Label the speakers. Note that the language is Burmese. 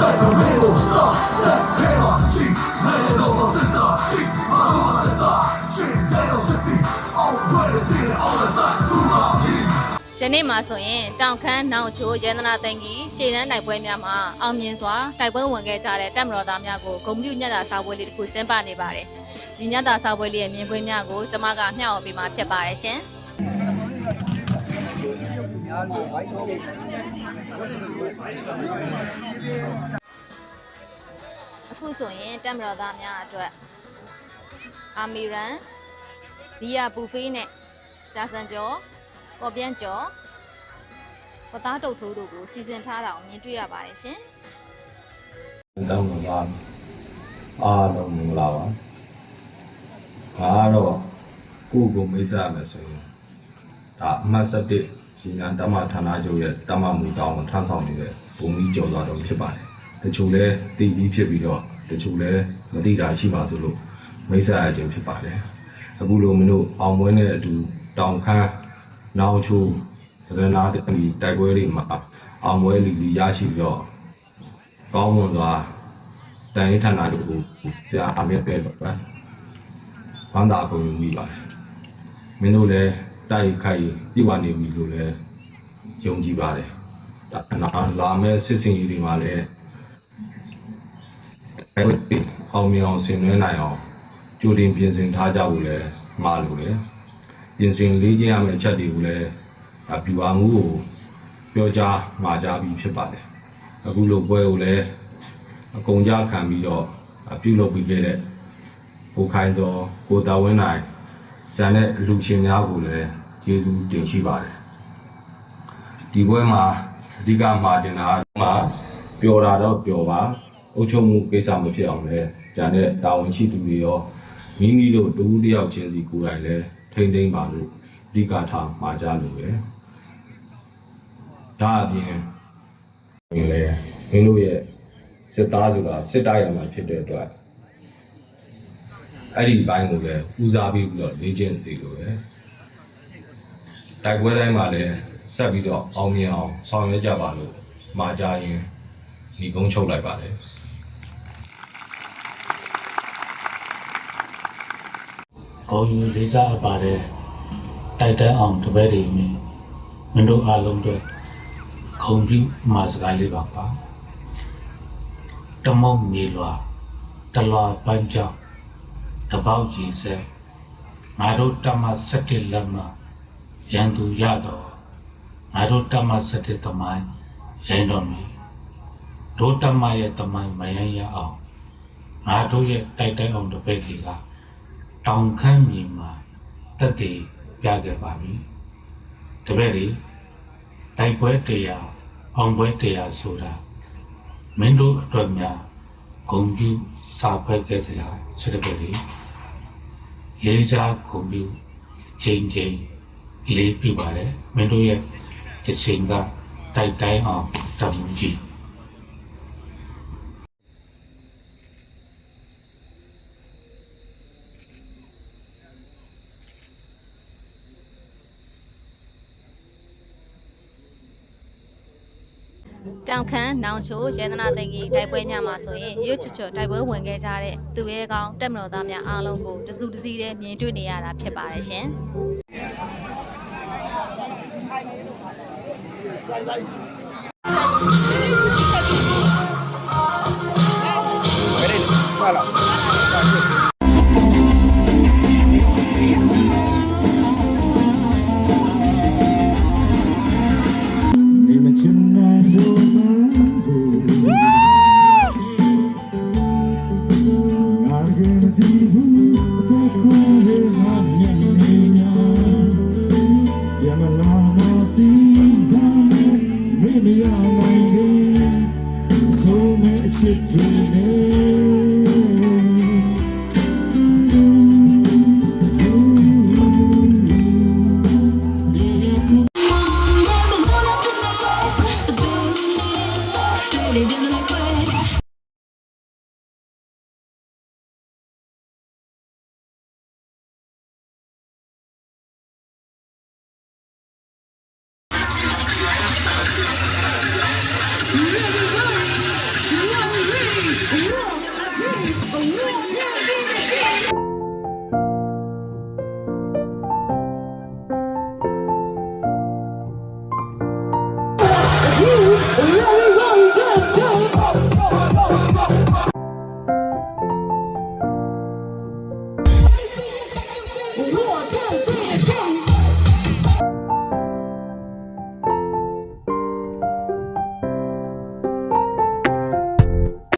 Speaker 1: တိုက်ပွဲတွေကိုစတဲ့ခဲမှာချိန်မဲ့လို့မသစ္စာစိတ်မလို့မသစ္စာချိန်တဲ့လို့သတိအောင်ပွဲ
Speaker 2: တွေအောင်လာစားသူပါယနေ့မှာဆိုရင်တောင်ခမ်းနောင်ချိုးရန္တနာသိန်းကြီးရှေ့တန်းတိုက်ပွဲများမှာအောင်မြင်စွာတိုက်ပွဲဝင်ခဲ့ကြတဲ့တပ်မတော်သားများကိုဂုံပြုညက်တာစာပွဲလေးတစ်ခုကျင်းပနေပါတယ်။ဒီညက်တာစာပွဲလေးရဲ့မြင်ကွင်းများကိုကျွန်မကမျှော်ပေးမှာဖြစ်ပါတယ်ရှင်။ အခုဆိုရင်တပ်မတော်သားများအတွက်အာမီရန်ဘီယာဘူဖေးနဲ့ဂျာဆန်ကျော်ကော်ပြန်ကျော်ပသားတုတ်ထိုးတို့ကိုစီစဉ်ထားတာကိုမြင်တွေ့ရပါတယ်ရှင်
Speaker 3: တောင်းပါအားလုံးမင်္ဂလာပါငါကတော့ကိုယ့်ကိုမိတ်ဆက်ရမယ်ဆိုရင်ဒါအမှတ် 7ကြီးညာတမဌာနချုပ်ရဲ့တမမူတောင်းထမ်းဆောင်နေတဲ့ပုံကြီးကျော်သွားတော့ဖြစ်ပါတယ်တချို့လဲတည်ပြီးဖြစ်ပြီးတော့တချို့လဲမသိတာရှိပါဆိုလို့မိတ်ဆက်ရခြင်းဖြစ်ပါတယ်အခုလိုမလို့အောင်ပွဲနဲ့အတူတောင်ခမ်းနောင်ချိုရတနာတိတိုက်ပွဲတွေမှာအောင်ပွဲလီလီရရှိပြီးတော့ကောင်းမွန်စွာတန်ရေးဌာနတို့ကိုပြအမြဲပဲပါ။ဘာသာကုန်ယူမိပါတယ်။မင်းတို့လည်း တိုက်ခိုက်ပြပါနေပြီလို့လည်းယုံကြည်ပါတယ်။ဒါနာလာမဲ့စစ်စင်ကြီးတွေမှာလည်းအဲ့ဒီအောင်မြင်အောင်ဆင်နွှဲနိုင်အောင်ကြိုတင်ပြင်ဆင်ထားကြဖို့လည်းမှာလို့လေ။ပြင်ဆင်လေးချင်းရမယ့်အချက်တွေကိုလည်းအပြူအားမှုကိုပြောကြားမှာကြားပြီးဖြစ်ပါတယ်။အခုလိုပွဲကိုလည်းအကုန်ကြခံပြီးတော့အပြုလုပ်ပြီးခဲ့တဲ့ကိုခိုင်စောကိုတာဝင်းနိုင် ဇန်တဲ့လူရှင်များကိုလည်းကျေးဇူးတင်ရှိပါတယ်ဒီပွဲမှာအဓိကမှာကျင်တာကမှာပျော်တာတော့ပျော်ပါအုပ်ချုပ်မှုကိစ္စမဖြစ်အောင်လည်းဂျန်တဲ့တာဝန်ရှိသူတွေရောမိမိတို့တူတယောက်ချင်းစီကိုယ်တိုင်လည်းထိမ့်သိမ့်ပါလို့အဓိကထားမှာကြလို့ပဲဒါအပြင်ဒီလေမင်းတို့ရဲ့စစ်သားဆိုတာစစ်သားရမှာဖြစ်တဲ့အတွက် အဲ့ဒီဘိုင်းကိုလည်းဦးစားပေးပြီးတော့လေ့ကျင့်သေးလို့ပဲတိုက်ပွဲတိုင်းမှာလည်းဆက်ပြီးတော့အောင်မြင်အောင်ဆောင်ရွက်ကြပါလို့မှာကြရင်ညီကုန်းချုပ်လိုက်ပါတယ်
Speaker 4: ဂုံယူလေးစားအပ်ပါတယ်တိုက်တန်းအောင်တပည့်တွေမြင်မင်းတို့အားလုံးအတွက်ခုံပြူမှာစကားလေးပါပါတမုံမြေလွာတလွာပန်းကြောင်း တပေါက်ကြီးစဲငါတို့တမစက်တစ်လက်မှာရန်သူရတော့ငါတို့တမစက်တစ်သမိုင်းရိုင်းတော်မီတို့တမရဲ့သမိုင်းမယမ်းရအောင်ငါတို့ရဲ့တိုက်တိုင်းအောင်တပည့်တွေကတောင်ခမ်းမြေမှာတက်တည်ပြခဲ့ပါပြီ။တပည့်တွေတိုက်ပွဲတရားအောင်ပွဲတရားဆိုတာမင်းတို့အတွက်များဂုံပြူစာဖွဲခဲ့သလားဆိုတဲ့ပည့်တွေ လေးစားဂုံပြူချိန်ချိန်လေးပြပါတယ်မင်းတို့ရဲ့တစ်ချိန်ကတိုက်တိုင်းအောင်တမှုကြီး
Speaker 2: တောင်ခမ်းနောင်ချိုရန်သနာတန်ကြီးတိုက်ပွဲများမှာဆိုရင်ရွတ်ချွတ်ချွတ်တိုက်ပွဲဝင်ခဲ့ကြတဲ့သူရဲကောင်းတပ်မတော်သားများအားလုံးကိုတစုတစည်းတည်းမြင်တွေ့နေရတာဖြစ်ပါတယ်ရှင်
Speaker 1: 你
Speaker 5: It's
Speaker 1: a dream. Oh,